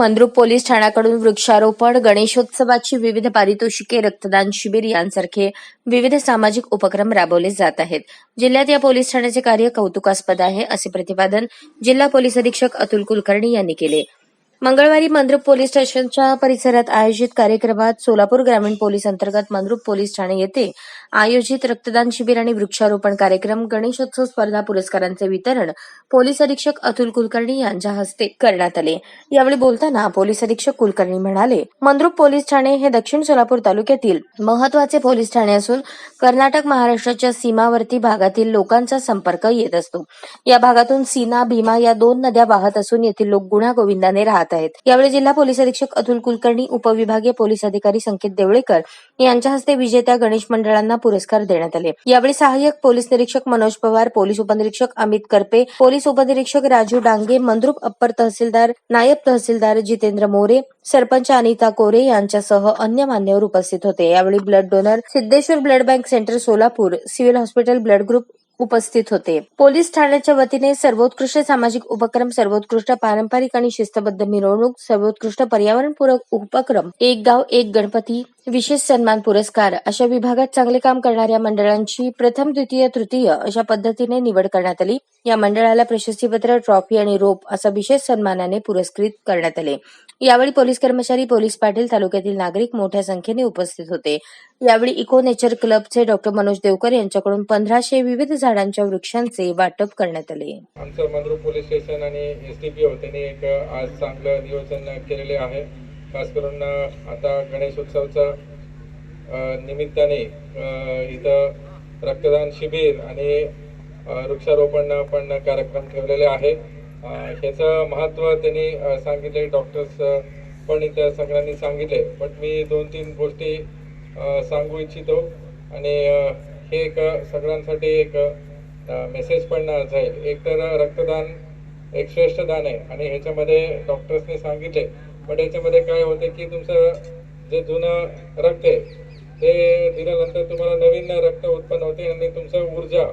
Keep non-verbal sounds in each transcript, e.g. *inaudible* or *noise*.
Mandrup police ठाण्याकडून वृक्षारोपण गणेशोत्सवाची विविध पारितोषिके रक्तदान शिबिर यांसारखे विविध सामाजिक उपक्रम राबवले जात आहेत. जिल्ह्यात या पोलीस ठाण्याचे कार्य कौतुकास्पद आहे असे प्रतिपादन जिल्हा पोलीस अधीक्षक अतुल कुलकर्णी यांनी केले. मंगळवारी मंद्रुप पोलीस स्टेशनच्या परिसरात आयोजित कार्यक्रमात सोलापूर ग्रामीण पोलीस अंतर्गत मंद्रुप पोलीस ठाणे येथे आयोजित रक्तदान शिबिर आणि वृक्षारोपण कार्यक्रम गणेशोत्सव स्पर्धा पुरस्कारांचे वितरण पोलीस अधीक्षक अतुल कुलकर्णी यांच्या हस्ते करण्यात आले. यावेळी बोलताना पोलीस अधीक्षक कुलकर्णी म्हणाले मंद्रुप पोलीस ठाणे हे दक्षिण सोलापूर तालुक्यातील महत्त्वाचे पोलीस ठाणे असून कर्नाटक महाराष्ट्राच्या सीमावर्ती भागातील लोकांचा संपर्क येत असतो. या भागातून सीना भीमा या दोन नद्या वाहत असून येथील लोक गुण्यागोविंदाने राहत आहेत. यावेळी जिल्हा पोलीस अधीक्षक अतुल कुलकर्णी उपविभागीय पोलीस अधिकारी संकेत देवळेकर यांच्या हस्ते विजेत्या गणेश मंडळांना पुरस्कार देण्यात आले. यावेळी सहाय्यक पोलीस निरीक्षक मनोज पवार पोलीस उपनिरीक्षक अमित करपे पोलीस उपनिरीक्षक राजू डांगे मंद्रुप अप्पर तहसीलदार नायब तहसीलदार जितेंद्र मोरे सरपंच अनिता कोरे यांच्यासह अन्य मान्यवर उपस्थित होते. यावेळी blood donor Siddheshwar blood bank centre Solapur civil hospital blood group उपस्थित होते. पोलीस ठाण्याच्या वतीने सर्वोत्कृष्ट सामाजिक उपक्रम सर्वोत्कृष्ट पारंपरिक आणि शिस्तबद्ध मिरवणूक सर्वोत्कृष्ट पर्यावरणपूरक उपक्रम एक गाव एक गणपती विशेष सन्मान पुरस्कार. अशा विभागात चांगले काम करणाऱ्या मंडळांची प्रथम द्वितीय तृतीय अशा पद्धतीने निवड करण्यात आली. या मंडळाला प्रशस्तीपत्र ट्रॉफी आणि रोप असा विशेष सन्मानाने पुरस्कृत करण्यात आले. यावेळी पोलीस कर्मचारी पोलीस पाटील तालुक्यातील नागरिक मोठ्या संख्येने उपस्थित होते. यावेळी इको नेचर क्लबचे डॉक्टर मनोज देवकर यांच्याकडून पंधराशे विविध झाडांच्या वृक्षांचे वाटप करण्यात आले. आमचं पोलीस स्टेशन आणि एस टी पी एक आज चांगलं नियोजन केलेले आहे. खास करून आता गणेशोत्सवचं निमित्ताने इथं रक्तदान शिबिर आणि वृक्षारोपण पण कार्यक्रम ठेवलेले आहे ह्याचं महत्त्व त्यांनी सांगितले डॉक्टर्स पण इथं सगळ्यांनी सांगितले. पण मी दोन तीन गोष्टी सांगू इच्छितो आणि हे एक सगळ्यांसाठी एक मेसेज पण जाईल. एक तर रक्तदान एक श्रेष्ठ दान आहे आणि ह्याच्यामध्ये डॉक्टर्सने सांगितले पण याच्यामध्ये काय होते की तुमचं जे जुनं रक्त आहे ते दिल्यानंतर तुम्हाला नवीन रक्त उत्पन्न होते आणि तुमचं ऊर्जा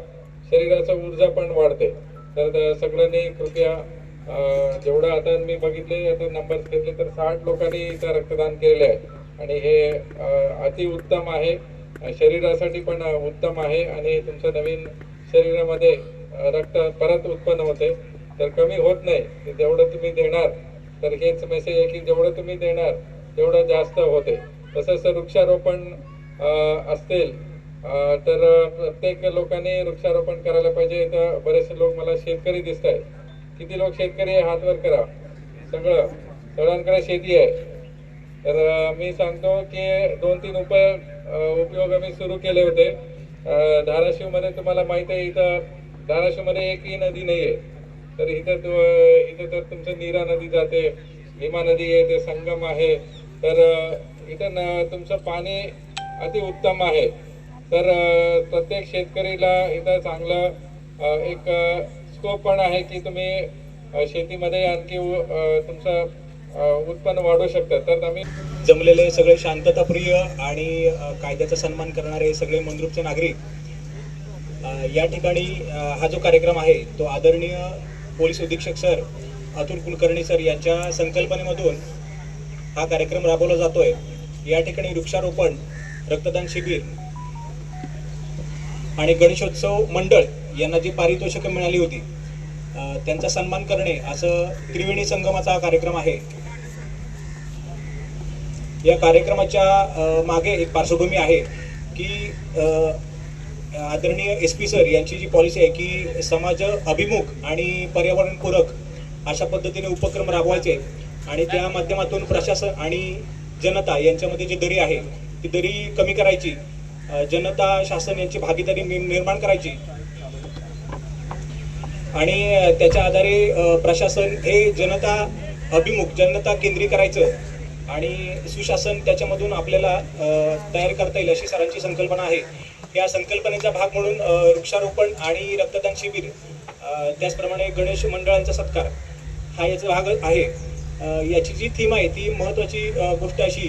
शरीराचं ऊर्जा पण वाढते. तर सगळ्यांनी कृपया जेवढं आता मी बघितले आता नंबर घेतले तर साठ लोकांनी इथं रक्तदान केलेले आहे. आणि हे अतिउत्तम आहे. शरीरासाठी पण उत्तम आहे आणि तुमचं नवीन शरीरामध्ये रक्त परत उत्पन्न होते. तर कमी होत नाही. तेवढं जेवढं तुम्ही देणार. तर हेच मेसेज आहे की जेवढं तुम्ही देणार तेवढं जास्त होते. तसंच वृक्षारोपण असतील तर प्रत्येक लोकांनी वृक्षारोपण करायला पाहिजे. तर बरेचसे लोक मला शेतकरी दिसत आहेत किती लोक शेतकरी आहे? हातवर करा. सगळं. सगळ्यांकडे शेती आहे. तर मी सांगतो की दोन तीन उप उपयोग आम्ही सुरू केले होते. धाराशिवमध्ये तुम्हाला माहीत आहे इथं धाराशिवमध्ये एकही नदी नाही आहे तर इथं इथं तर तुमचं नीरा नदी जाते भीमा नदी आहे ते संगम आहे. तर इथं न तुमचं पाणी अतिउत्तम आहे. तर प्रत्येक शेतकरीला इथं चांगलं एक स्कोप पण आहे की तुम्ही शेतीमध्ये आणखी तुमचं उत्पन्न वाढवू शकतात तर आम्ही जमलेले सगळे शांतताप्रिय आणि कायद्याचा सन्मान करणारे सगळे मंद्रुपचे नागरिक या ठिकाणी हा जो कार्यक्रम आहे तो आदरणीय पोलीस अधीक्षक सर अतुल कुलकर्णी सर यांच्या संकल्पनेमधून हा कार्यक्रम राबवला जातोय. या ठिकाणी वृक्षारोपण रक्तदान शिबिर आणि गणेशोत्सव मंडळ यांना जी पारितोषिकं मिळाली होती त्यांचा सन्मान करणे असं त्रिवेणी संगमाचा हा कार्यक्रम आहे. या कार्यक्रमाच्या मागे एक पार्श्वभूमी आहे की आदरणीय एस पी सर यांची जी पॉलिसी आहे की समाज अभिमुख आणि पर्यावरणपूरक अशा पद्धतीने उपक्रम राबवायचे आणि त्या माध्यमातून प्रशासन आणि जनता यांच्यामध्ये जी दरी आहे ती दरी कमी करायची जनता शासन यांची भागीदारी नि- निर्माण करायची. आणि त्याच्या आधारे प्रशासन हे जनता अभिमुख जनता केंद्रीय करायचं आणि सुशासन त्याच्यामधून आपल्याला तयार करता येईल अशी सरांची संकल्पना आहे. या संकल्पनेचा भाग म्हणून वृक्षारोपण आणि रक्तदान शिबिर त्याचप्रमाणे गणेश मंडळांचा सत्कार हा याचा भाग आहे. याची जी थीम आहे ती महत्त्वाची गोष्ट अशी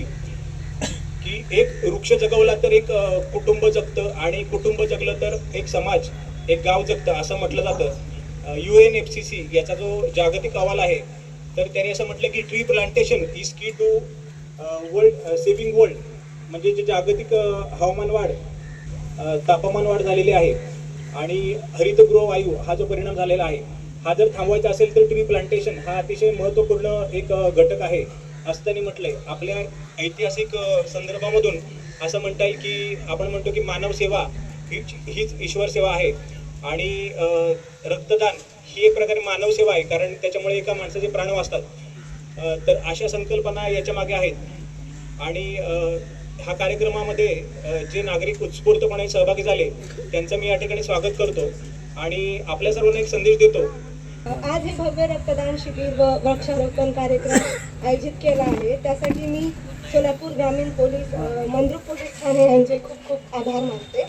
की एक वृक्ष जगवला तर एक कुटुंब जगतं आणि कुटुंब जगलं तर एक समाज एक गाव जगतं असं म्हटलं जातं. U N F C C याचा जो जागतिक अहवाल आहे तर त्याने असं म्हटलं की tree plantation is key to world saving world म्हणजे जे जागतिक हवामान वाढ तापमान वाढ झालेली आहे आणि हरितगृह वायू हा जो परिणाम झालेला आहे हा जर थांबवायचा असेल तर ट्री प्लांटेशन हा अतिशय महत्त्वपूर्ण एक घटक आहे असं त्यांनी म्हटलंय. आपल्या ऐतिहासिक संदर्भामधून असं म्हणता येईल की आपण म्हणतो की मानव सेवा हीच हीच ईश्वर सेवा आहे आणि रक्तदान ही एक प्रकारे मानव सेवा आहे कारण त्याच्यामुळे एका माणसाचे प्राण वाचतात. तर अशा संकल्पना याच्या मागे आहेत आणि हा ह्या कार्यक्रमामध्ये जे नागरिक उत्स्फूर्तपणे सहभागी झाले त्यांचं मी या ठिकाणी स्वागत करतो आणि आपल्या सर्वांना एक संदेश देतो. आज हे भव्य रक्तदान शिबिर व वृक्षारोपण कार्यक्रम आयोजित केला आहे. त्यासाठी मी सोलापूर ग्रामीण पोलीस मंद्रुप पोलीस ठाणे यांचे खूप खूप आभार मानते.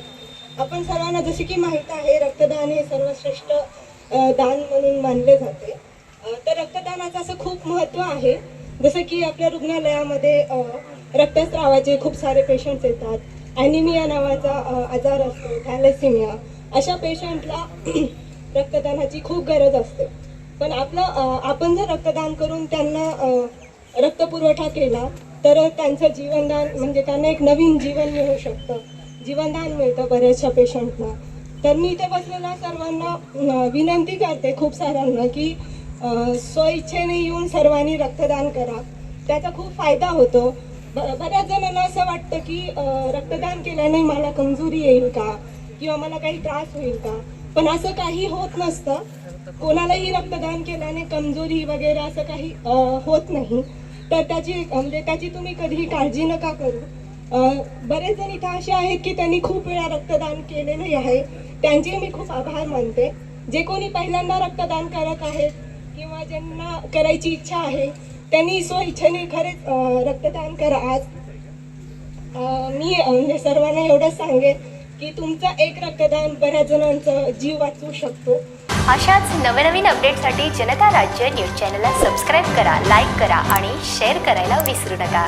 आपण सर्वांना जसे की माहीत आहे रक्तदान हे सर्वश्रेष्ठ दान म्हणून मानले जाते. तर रक्तदानाचं असं खूप महत्त्व आहे. जसं की आपल्या रुग्णालयामध्ये रक्तस्रावाचे खूप सारे पेशंट्स येतात. ॲनिमिया नावाचा आजार असतो थॅलेसिमिया अशा पेशंटला *clears throat* रक्तदानाची खूप गरज असते. पण आपलं आपण जर रक्तदान करून त्यांना रक्तपुरवठा केला तर त्यांचं जीवनदान म्हणजे त्यांना एक नवीन जीवन मिळू शकतं. जीवनदान मिळतं बऱ्याचशा पेशंटना तर मी इथे बसलेल्या सर्वांना विनंती करते खूप साऱ्यांना की स्वइच्छेने येऊन सर्वांनी रक्तदान करा. त्याचा खूप फायदा होतो. बऱ्याच जणांना असं वाटतं की रक्तदान केल्याने मला कमजोरी येईल का? किंवा मला काही त्रास होईल का? पण असं काही होत नसतं. कोणालाही रक्तदान केल्याने कमजोरी वगैरे असं काही होत नाही. तर त्याची म्हणजे त्याची तुम्ही कधीही काळजी नका करू. बरेच जण इथं असे आहेत की त्यांनी खूप वेळा रक्तदान केलेले आहे. त्यांचे मी खूप आभार मानते. जे कोणी पहिल्यांदा रक्तदान करत आहेत किंवा ज्यांना करायची इच्छा आहे त्यांनी स्वइच्छेने खरेच रक्तदान करा आज. मी म्हणजे सर्वांना एवढंच सांगेन की तुमचं एक रक्तदान बऱ्याच जणांचा जीव वाचवू शकतो. अशाच नवनवीन अपडेटसाठी जनता राज्य न्यूज चॅनलला सबस्क्राईब करा लाईक करा आणि शेअर करायला विसरू नका.